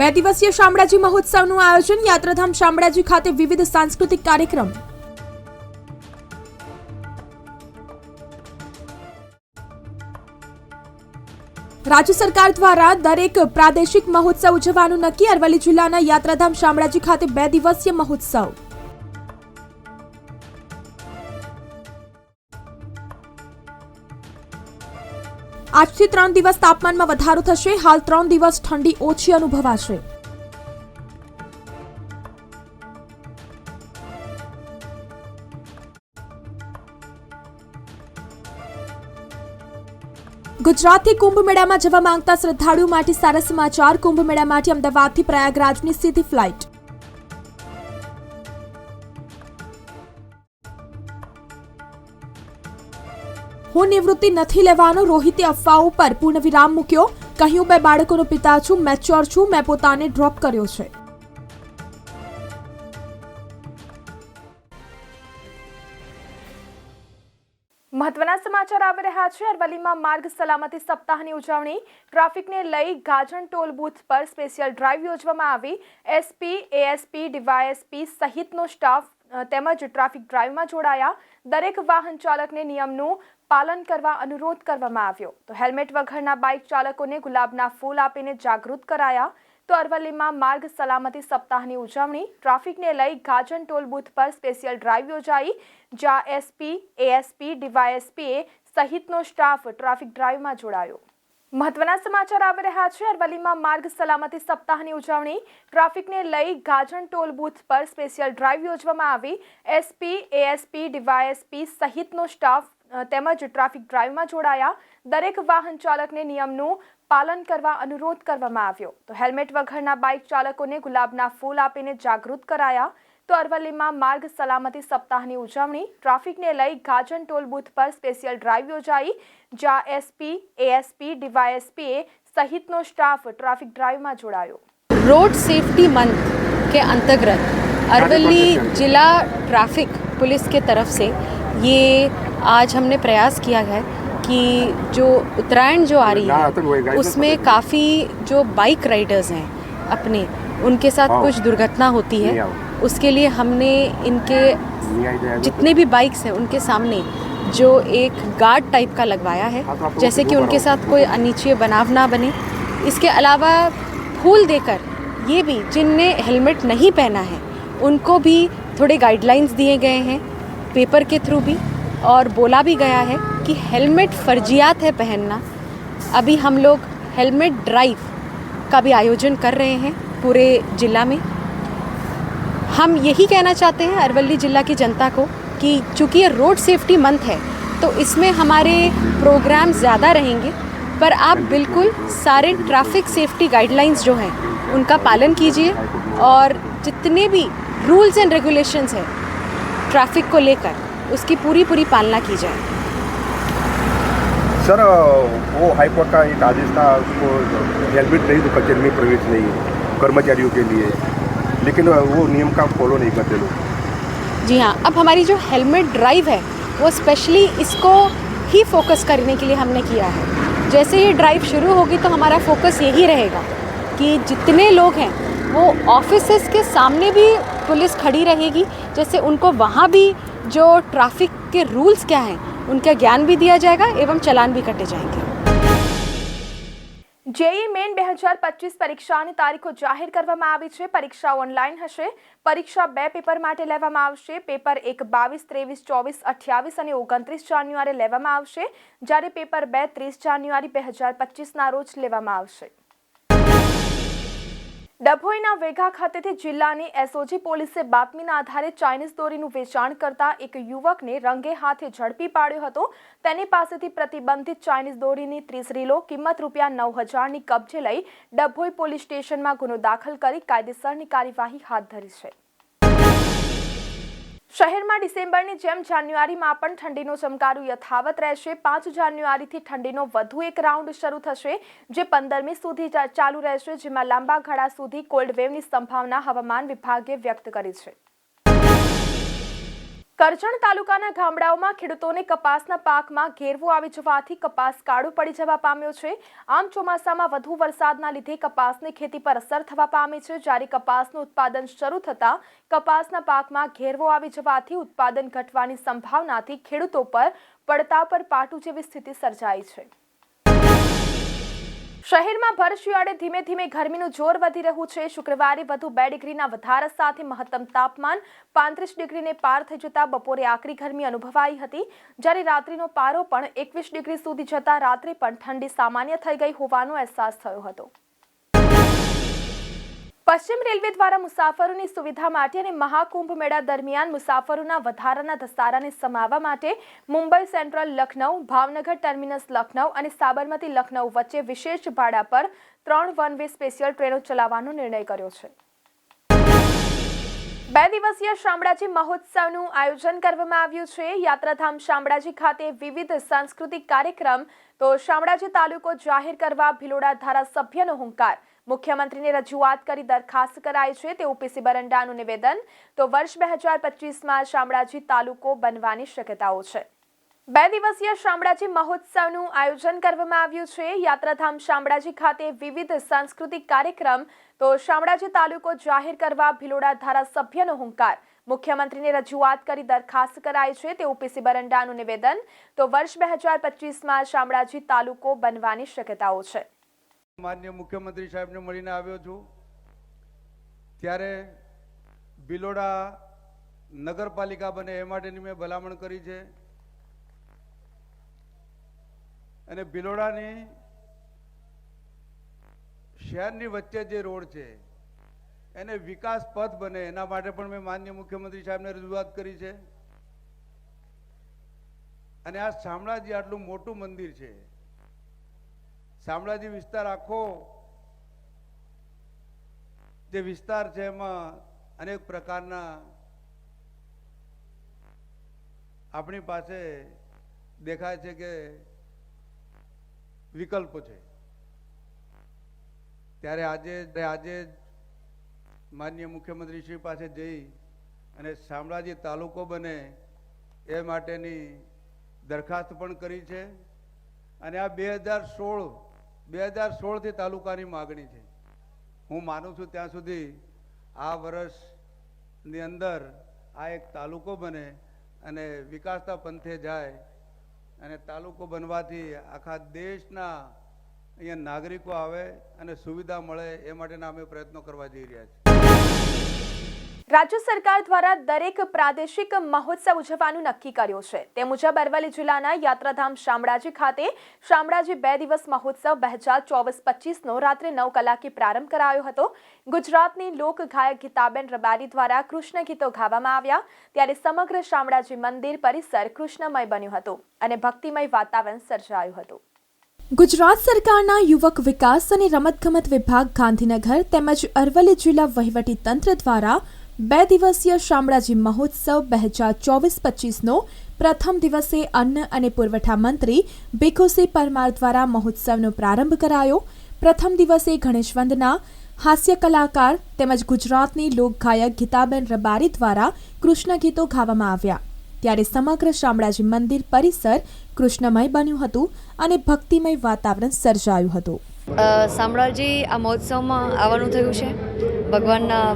બે દિવસીય શામળાજી મહોત્સવનું આયોજન, યાત્રાધામ શામળાજી ખાતે વિવિધ સાંસ્કૃતિક કાર્યક્રમ. રાજ્ય સરકાર દ્વારા દરેક પ્રાદેશિક મહોત્સવ ઉજવવાનું નક્કી, અરવલ્લી જિલ્લાના યાત્રાધામ શામળાજી ખાતે બે દિવસીય મહોત્સવ. આજથી ત્રણ દિવસ તાપમાનમાં વધારો થશે. હાલ ત્રણ દિવસ ઠંડી ઓછી અનુભવાશે. ગુજરાતથી કુંભ મેળામાં જવા માંગતા શ્રદ્ધાળુઓ માટે સારા સમાચાર. કુંભ મેળા માટે અમદાવાદથી પ્રયાગરાજની સીધી ફ્લાઇટ. હું નિવૃત્તિ નથી લેવાનો રોહિતે અફવાઓ પર પૂર્ણ વિરામ મૂક્યો. કહ્યું બે બાળકોનો પિતા છું, મેચ્યોર છું, મેં પોતાને ડ્રોપ કર્યો છે. મહત્વના સમાચાર આવી રહ્યા છે. અરવલ્લીમાં માર્ગ સલામતી સપ્તાહની ઉજવણી. ટ્રાફિકને લઈ ગાજણ ટોલ બૂથ પર સ્પેશિયલ ડ્રાઈવ યોજવામાં આવી. એસપી, એએસપી, ડીવાયએસપી સહિતનો સ્ટાફ તેમજ ટ્રાફિક ડ્રાઈવમાં જોડાયા. દરેક વાહન ચાલકને નિયમનું પાલન કરવા અનુરોધ કરવામાં આવ્યો. તો હેલ્મેટ વગરના બાઇક ચાલકોને ગુલાબના ફૂલ આપીને જાગૃત કરાયા. તો અરવલ્લીમાં માર્ગ સલામતી સપ્તાહની ઉજવણી, ટ્રાફિકને લઈ ગાજન ટોલ બૂથ પર સ્પેશિયલ ડ્રાઈવ યોજાઈ, જ્યાં એસપી, એએસપી, ડીવાયએસપીએ સહિતનો સ્ટાફ ટ્રાફિક ડ્રાઈવમાં જોડાયો. મહત્વના સમાચાર આવી રહ્યા છે. અરવલ્લીમાં માર્ગ સલામતી સપ્તાહની ઉજવણી, ટ્રાફિકને લઈ ગાજણ ટોલ બૂથ પર સ્પેશિયલ ડ્રાઈવ યોજવામાં આવી. એસપી, એએસપી, ડીવાયએસપી સહિતનો સ્ટાફ તેમજ ટ્રાફિક ડ્રાઈવમાં જોડાયા દરેક વાહન ચાલકને નિયમનું પાલન કરવા અનુરોધ કરવામાં આવ્યો તો હેલ્મેટ વગરના બાઇક ચાલકોને ગુલાબના ફૂલ આપીને જાગૃત કરાયા તો અરવલ્લીમાં માર્ગ સલામતી સપ્તાહની ઉજવણી ટ્રાફિકને લઈ ગાજન ટોલ બૂથ પર સ્પેશિયલ ડ્રાઈવ યોજાઈ જ્યાં એસપી એએસપી ડીવાયએસપીએ સહિતનો સ્ટાફ ટ્રાફિક ડ્રાઈવમાં જોડાયો रोड सेफ्टी मंथ के अंतर्गत अरवली जिला ट्रैफिक पुलिस के तरफ से ये आज हमने प्रयास किया है कि जो उत्तरायण जो आ रही है उसमें काफ़ी जो बाइक राइडर्स हैं अपने उनके साथ हाँ। कुछ दुर्घटना होती है। उसके लिए हमने इनके जितने भी बाइक्स हैं उनके सामने जो एक गार्ड टाइप का लगवाया है हाँ, तो जैसे कि उनके साथ कोई ऊपर। अनिच्छय बनाव ना बने। इसके अलावा फूल देकर ये भी जिनने हेलमेट नहीं पहना है उनको भी थोड़े गाइडलाइंस दिए गए हैं। पेपर के थ्रू भी और बोला भी गया है कि हेलमेट फर्जियात है पहनना। अभी हम लोग हेलमेट ड्राइव का भी आयोजन कर रहे हैं पूरे जिला में। हम यही कहना चाहते हैं अरवली जिला की जनता को कि चूँकि ये रोड सेफ्टी मंथ है तो इसमें हमारे प्रोग्राम ज़्यादा रहेंगे, पर आप बिल्कुल सारे ट्रैफ़िक सेफ्टी गाइडलाइंस जो हैं, उनका पालन कीजिए और जितने भी रूल्स एंड रेगुलेशंस हैं ट्रैफ़िक को लेकर उसकी पूरी पूरी पालना की जाए। सर वो हाईकोर्ट का एक आदेश था उसको हेलमेट नहीं तो कचहरी में प्रवेश नहीं कर्मचारियों के लिए। लेकिन वो नियम का फॉलो नहीं करते लोग। जी हाँ अब हमारी जो हेलमेट ड्राइव है वो स्पेशली इसको ही फोकस करने के लिए हमने किया है। जैसे ये ड्राइव शुरू होगी तो हमारा फोकस यही रहेगा कि जितने लोग हैं वो ऑफिसेस के सामने भी पुलिस खड़ी रहेगी जैसे उनको वहाँ भी जो ट्रैफिक के रूल्स क्या हैं उनका ज्ञान भी दिया जाएगा एवं चालान भी कटे जाएंगे જેઈ મેન બે હજાર પચીસ પરીક્ષાની તારીખો જાહેર કરવામાં આવી છે પરીક્ષા ઓનલાઈન હશે પરીક્ષા બે પેપર માટે લેવામાં આવશે પેપર એક બાવીસ ત્રેવીસ ચોવીસ અઠ્યાવીસ અને ઓગણત્રીસ જાન્યુઆરી લેવામાં આવશે જ્યારે પેપર બે ત્રીસ જાન્યુઆરી બે હજાર પચીસના રોજ લેવામાં આવશે ડભોઈના વેઘા ખાતેથી જિલ્લાની એસઓજી પોલીસે બાતમીના આધારે ચાઇનીઝ દોરીનું વેચાણ કરતા એક યુવકને રંગે હાથે ઝડપી પાડ્યો હતો. તેની પાસેથી પ્રતિબંધિત ચાઇનીઝ દોરીની ત્રીસ રીલો, કિંમત રૂપિયા નવ હજારની કબજે લઈ ડભોઈ પોલીસ સ્ટેશનમાં ગુનો દાખલ કરી કાયદેસરની કાર્યવાહી હાથ ધરી છે. શહેરમાં ડિસેમ્બરની જેમ જાન્યુઆરીમાં પણ ઠંડીનો ચમકારો યથાવત રહેશે. પાંચ જાન્યુઆરીથી ઠંડીનો વધુ એક રાઉન્ડ શરૂ થશે, જે પંદરમી સુધી ચાલુ રહેશે, જેમાં લાંબા ગાળા સુધી કોલ્ડ વેવની સંભાવના હવામાન વિભાગે વ્યક્ત કરી છે. કરજણ તાલુકાના ગામડાઓમાં ખેડૂતોને કપાસના પાકમાં ઘેરવો આવી જવાથી કપાસ કાળો પડી જવા પામ્યો છે. આમ ચોમાસામાં વધુ વરસાદના લીધે કપાસની ખેતી પર અસર થવા પામી છે. જ્યારે કપાસનું ઉત્પાદન શરૂ થતાં કપાસના પાકમાં ઘેરવો આવી જવાથી ઉત્પાદન ઘટવાની સંભાવનાથી ખેડૂતો પર પડતા પર પાટું જેવી સ્થિતિ સર્જાઈ છે. શહેરમાં ભર શિયાળે ધીમે ધીમે ગરમીનું જોર વધી રહ્યું છે. શુક્રવારે વધુ બે ડિગ્રીના વધારા સાથે મહત્તમ તાપમાન પાંત્રીસ ડિગ્રીને પાર થઈ જતા બપોરે આકરી ગરમી અનુભવાઈ હતી. જ્યારે રાત્રિનો પારો પણ એકવીસ ડિગ્રી સુધી જતા રાત્રે પણ ઠંડી સામાન્ય થઈ ગઈ હોવાનો અહેસાસ થયો હતો. પશ્ચિમ રેલવે દ્વારા મુસાફરોની સુવિધા માટે અને મહાકુંભ મેળા દરમિયાન મુસાફરોના વધારાના ધસારાને સમાવવા માટે મુંબઈ સેન્ટ્રલ લખનઉ, ભાવનગર ટર્મિનસ લખનઉ અને સાબરમતી લખનઉ વચ્ચે વિશેષ ભાડા પર ત્રણ વન વે સ્પેશિયલ ટ્રેનો ચલાવવાનો નિર્ણય કર્યો છે. બે દિવસીય શામળાજી મહોત્સવનું આયોજન કરવામાં આવ્યું છે. યાત્રાધામ શામળાજી ખાતે વિવિધ સાંસ્કૃતિક કાર્યક્રમ, તો શામળાજી તાલુકો જાહેર કરવા ભિલોડા ધારાસભ્યનો હુંકાર. મુખ્યમંત્રીને રજૂઆત કરી દરખાસ્ત કરાઈ છે. તેવું પીસી બરંડાનું નિવેદન. તો વર્ષ બે હજાર પચીસમાં શામળાજી તાલુકો બનવાની શક્યતાઓ છે. બે દિવસીય શામળાજી મહોત્સવનું આયોજન કરવામાં આવ્યું છે. યાત્રાધામ શામળાજી ખાતે વિવિધ સાંસ્કૃતિક કાર્યક્રમ. તો શામળાજી તાલુકો જાહેર કરવા ભિલોડા ધારાસભ્યનો હુંકાર. મુખ્યમંત્રીને રજૂઆત કરી દરખાસ્ત કરાઈ છે. તેવું પીસી બરંડાનું નિવેદન. તો વર્ષ બે હજાર પચીસમાં શામળાજી તાલુકો બનવાની શક્યતાઓ છે. માન્ય મુખ્યમંત્રી સાહેબને મળીને આવ્યો છું. ત્યારે ભિલોડા નગરપાલિકા બને એ માટેની મેં ભલામણ કરી છે. અને ભિલોડાની શહેરની વચ્ચે જે રોડ છે, એને વિકાસ પથ બને એના માટે પણ મેં માન્ય મુખ્યમંત્રી સાહેબને રજૂઆત કરી છે. અને આ શામળાજી આટલું મોટું મંદિર છે શામળાજી વિસ્તાર આખો જે વિસ્તાર છે એમાં અનેક પ્રકારના આપણી પાસે દેખાય છે કે વિકલ્પો છે. ત્યારે આજે આજે માન્ય મુખ્યમંત્રી શ્રી પાસે જઈ અને શામળાજી તાલુકો બને એ માટેની દરખાસ્ત પણ કરી છે. અને આ બે હજાર સોળ બે હજાર સોળથી તાલુકાની માગણી છે. હું માનું છું ત્યાં સુધી આ વર્ષની અંદર આ એક તાલુકો બને અને વિકાસતા પંથે જાય અને તાલુકો બનવાથી આખા દેશના અહીંયા નાગરિકો આવે અને સુવિધા મળે એ માટેના અમે પ્રયત્નો કરવા જઈ રહ્યા છીએ. રાજ્ય સરકાર દ્વારા દરેક પ્રાદેશિક મહોત્સવ ઉજવવાનું નક્કી કર્યું છે. તે મુજબ અરવલ્લી જિલ્લાના યાત્રાધામ શામળાજી ખાતે શામળાજી બે દિવસ મહોત્સવ બે હજાર ચોવીસ પચીસનો રાત્રે નવ કલાકે પ્રારંભ કરાયો હતો. ગુજરાતની લોક ગાયક ગીતાબેન રબારી દ્વારા કૃષ્ણ ગીતો ગાવામાં આવ્યા. ત્યારે સમગ્ર શામળાજી મંદિર પરિસર કૃષ્ણમય બન્યું હતું અને ભક્તિમય વાતાવરણ સર્જાયું હતું. ગુજરાત સરકારના યુવક વિકાસ અને રમતગમત વિભાગ ગાંધીનગર તેમજ અરવલ્લી જિલ્લા વહીવટી તંત્ર દ્વારા બે દિવસીય શામળાજી મહોત્સવ બે હજાર ચોવીસ પચીસનો પ્રથમ દિવસે અન્ન અને પુરવઠા મંત્રી ભીખુસિંહ પરમાર દ્વારા મહોત્સવનો પ્રારંભ કરાયો. પ્રથમ દિવસે ગણેશ વંદના, હાસ્ય કલાકાર તેમજ ગુજરાતની લોકગાયક ગીતાબેન રબારી દ્વારા કૃષ્ણ ગીતો ગાવામાં આવ્યા. ત્યારે સમગ્ર શામળાજી મંદિર પરિસર કૃષ્ણમય બન્યું હતું અને ભક્તિમય વાતાવરણ સર્જાયું હતું. શામળાજી આ મહોત્સવમાં આવવાનું થયું છે. ભગવાનના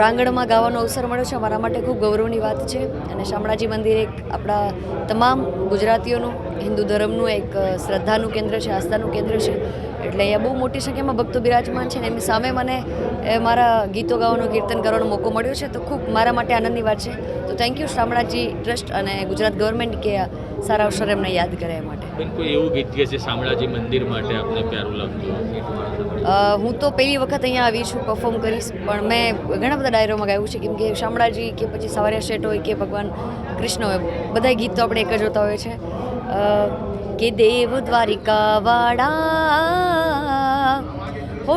પ્રાંગણમાં ગાવાનો અવસર મળ્યો છે. અમારા માટે ખૂબ ગૌરવની વાત છે. અને શામળાજી મંદિર એક આપણા તમામ ગુજરાતીઓનું, હિન્દુ ધર્મનું એક શ્રદ્ધાનું કેન્દ્ર છે, આસ્થાનું કેન્દ્ર છે. એટલે અહીંયા બહુ મોટી સંખ્યામાં ભક્તો બિરાજમાન છે ને એમની સામે મને એ મારા ગીતો ગાવાનો કીર્તન કરવાનો મોકો મળ્યો છે. તો ખૂબ મારા માટે આનંદની વાત છે. તો થેન્ક યુ શામળાજી ટ્રસ્ટ અને ગુજરાત ગવર્મેન્ટ કે સારા અવસર એમને યાદ કરે એ માટે. કોઈ એવું ગીત કે જે શામળાજી મંદિર માટે આપને પ્યારું લાગતું હું તો પહેલી વખત અહીંયા આવી છું પરફોર્મ કરીશ પણ મેં ઘણા બધા ડાયરોમાં ગાયું છે. કેમ કે શામળાજી કે પછી સવારે શેઠ હોય કે ભગવાન કૃષ્ણ હોય બધા ગીત તો આપણે એક જ હોતા હોય છે કે દેવ દ્વારિકા વાળા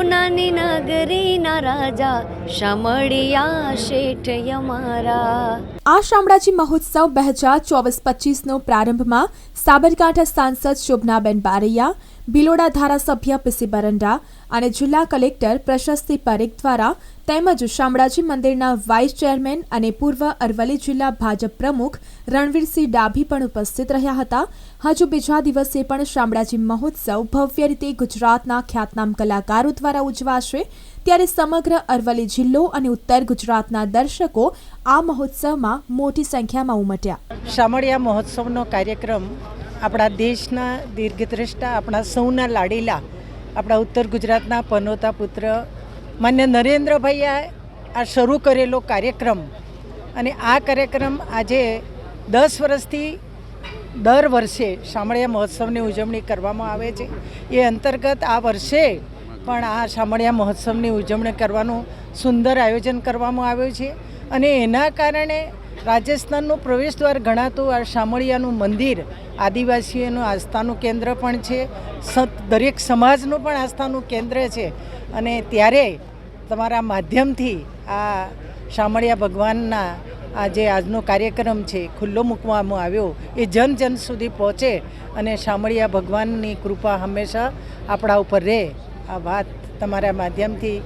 નાની નગરીના રાજા, શામળિયા શેઠ અમારા આ શામળાજી મહોત્સવ બે હજાર ચોવીસ પચીસનો પ્રારંભમાં સાબરકાંઠા સાંસદ શોભનાબેન બારૈયા, ભિલોડા ધારાસભ્ય પીસી બરંડા અને જિલ્લા કલેક્ટર પ્રશસ્તિ પરેખ દ્વારા તેમજ શામળાજી મંદિરના વાઇસ ચેરમેન અને પૂર્વ અરવલ્લી જિલ્લા ભાજપ પ્રમુખ રણવીરસિંહ ડાભી પણ ઉપસ્થિત રહ્યા હતા. હજુ બીજા દિવસે પણ શામળાજી મહોત્સવ ભવ્ય રીતે ગુજરાતના ખ્યાતનામ કલાકારો દ્વારા ઉજવાશે. ત્યારે સમગ્ર અરવલ્લી જિલ્લો અને ઉત્તર ગુજરાતના દર્શકો આ મહોત્સવમાં મોટી સંખ્યામાં ઉમટ્યા. શામળિયા મહોત્સવનો કાર્યક્રમ આપણા દેશના દીર્ઘદ્રષ્ટા, આપણા સૌના લાડીલા આપણા ઉત્તર ગુજરાતના પનોતા પુત્ર માન્ય નરેન્દ્રભાઈએ આ શરૂ કરેલો કાર્યક્રમ. અને આ કાર્યક્રમ આજે દસ વર્ષથી દર વર્ષે શામળિયા મહોત્સવની ઉજવણી કરવામાં આવે છે. એ અંતર્ગત આ વર્ષે પણ આ શામળિયા મહોત્સવની ઉજવણી કરવાનું સુંદર આયોજન કરવામાં આવ્યું છે. અને એના કારણે રાજસ્થાનનું પ્રવેશદ્વાર ગણાતું આ શામળિયાનું મંદિર, આદિવાસીઓનું આસ્થાનું કેન્દ્ર પણ છે, સત દરેક સમાજનું પણ આસ્થાનું કેન્દ્ર છે. અને ત્યારે તમારા માધ્યમથી આ શામળિયા ભગવાનના આ જે આજનો કાર્યક્રમ છે, ખુલ્લો મૂકવામાં આવ્યો, એ જન જન સુધી પહોંચે અને શામળિયા ભગવાનની કૃપા હંમેશા આપણા ઉપર રહે. આ વાત તમારા માધ્યમથી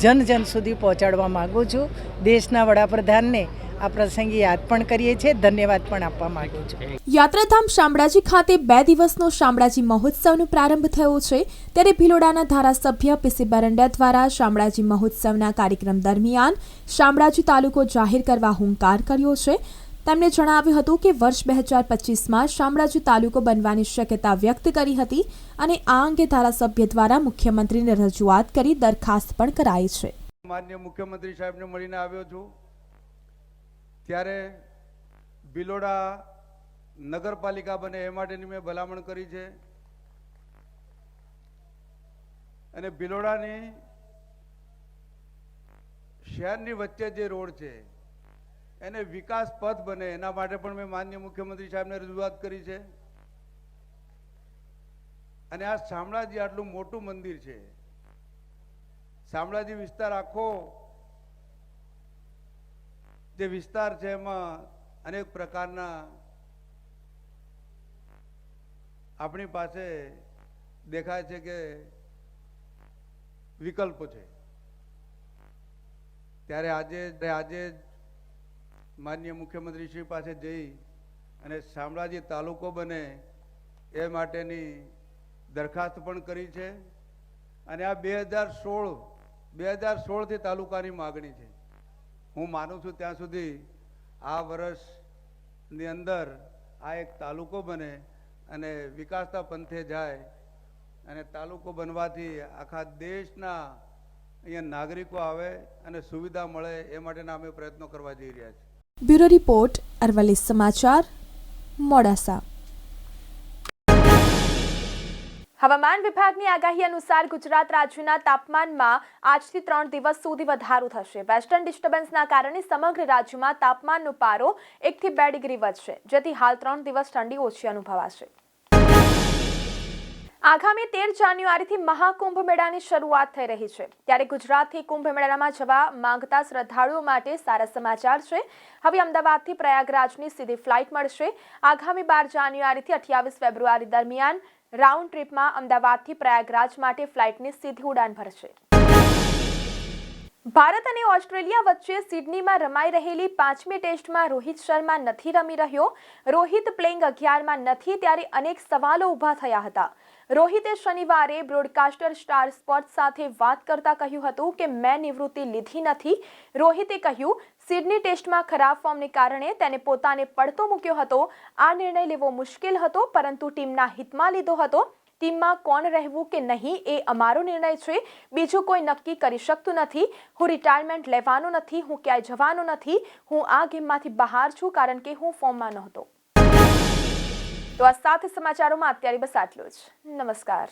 જન જન સુધી પહોંચાડવા માગું છું. દેશના વડાપ્રધાનને આ પ્રસંગે યાદ પણ કરીએ છીએ. ધન્યવાદ પણ આપવા માંગુ છું યાત્રાધામ શામળાજી ખાતે બે દિવસનો શામળાજી મહોત્સવનો પ્રારંભ થયો છે. ત્યારે ભિલોડાના ધારાસભ્ય પીસી બરંડા દ્વારા શામળાજી મહોત્સવના કાર્યક્રમ દરમિયાન શામળાજી તાલુકો જાહેર કરવા હુંકાર કર્યો છે. તેમણે જણાવ્યું હતું કે વર્ષ બે હજાર પચીસમાં શામળાજી તાલુકો બનવાની શક્યતા વ્યક્ત કરી હતી અને આ અંગે ધારાસભ્ય દ્વારા મુખ્યમંત્રીને રજૂઆત કરી દરખાસ્ત પણ કરાઈ છે. માન્ય મુખ્યમંત્રી સાહેબને મળીને આવ્યો છું. ત્યારે બિલોડા નગરપાલિકા બને એ માટેની મેં ભલામણ કરી છે. અને ભિલોડાની શહેરની વચ્ચે જે રોડ છે, એને વિકાસ પથ બને એના માટે પણ મેં માન્ય મુખ્યમંત્રી સાહેબને રજૂઆત કરી છે. અને આ શામળાજી આટલું મોટું મંદિર છે. શામળાજી વિસ્તાર આખો જે વિસ્તાર છે એમાં અનેક પ્રકારના આપણી પાસે દેખાય છે કે વિકલ્પો છે. ત્યારે આજે આજે માન્ય મુખ્યમંત્રી શ્રી પાસે જઈ અને શામળાજી તાલુકો બને એ માટેની દરખાસ્ત પણ કરી છે. અને આ બે હજાર સોળ, બે હજાર સોળથી તાલુકાની માગણી છે. હું માનું છું ત્યાં સુધી આ વર્ષની અંદર આ એક તાલુકો બને અને વિકાસતા પંથે જાય અને તાલુકો બનવાથી આખા દેશના અહીંયા નાગરિકો આવે અને સુવિધા મળે એ માટેના અમે પ્રયત્નો કરવા જઈ રહ્યા છીએ. બ્યુરો રિપોર્ટ અરવલ્લી સમાચાર મોડાસા. હવામાન વિભાગની આગાહી અનુસાર ગુજરાત રાજ્યના તાપમાનમાં આજથી ત્રણ દિવસ સુધી વધારો થશે. વેસ્ટર્ન ડિસ્ટર્બન્સના કારણે સમગ્ર રાજ્યમાં તાપમાનનો પારો એકથી બે ડિગ્રી વધશે, જેથી હાલ ત્રણ દિવસ ઠંડી ઓછી અનુભવાશે. આગામી તેર જાન્યુઆરીથી મહાકુંભ મેળાની શરૂઆત થઈ રહી છે. ત્યારે ગુજરાતથી કુંભ મેળામાં જવા માંગતા શ્રદ્ધાળુઓ માટે સારા સમાચાર છે. હવે અમદાવાદથી પ્રયાગરાજની સીધી ફ્લાઇટ મળશે. આગામી બાર જાન્યુઆરીથી અઠ્યાવીસ ફેબ્રુઆરી દરમિયાન રાઉન્ડ ટ્રીપમાં અમદાવાદથી પ્રયાગરાજ માટે ફ્લાઇટની સીધી ઉડાન ભરશે. ભારત અને ઓસ્ટ્રેલિયા વચ્ચે સિડનીમાં રમાઈ રહેલી પાંચમી ટેસ્ટમાં રોહિત શર્મા નથી રમી રહ્યો. રોહિત પ્લેઇંગ અગિયારમાં નથી ત્યારે અનેક સવાલો ઊભા થયા હતા. રોહિતે શનિવારે બ્રોડકાસ્ટર સ્ટાર સ્પોર્ટ્સ સાથે વાત કરતા કહ્યું હતું કે મેં નિવૃત્તિ લીધી નથી. રોહિતે કહ્યું સિડની ટેસ્ટમાં ખરાબ ફોર્મને કારણે તેને પોતાને પડતો મૂક્યો હતો. આ નિર્ણય લેવો મુશ્કેલ હતો, પરંતુ ટીમના હિતમાં લીધો હતો. ટીમમાં કોણ રહેવું કે નહીં એ અમારો નિર્ણય છે. બીજું કોઈ નક્કી કરી શકતું નથી. હું રિટાયરમેન્ટ લેવાનો નથી, હું ક્યાંય જવાનો નથી. હું આ ગેમમાંથી બહાર છું કારણ કે હું ફોર્મમાં નહોતો. તો આ સાથે સમાચારોમાં અત્યારે બસ આટલું જ. નમસ્કાર.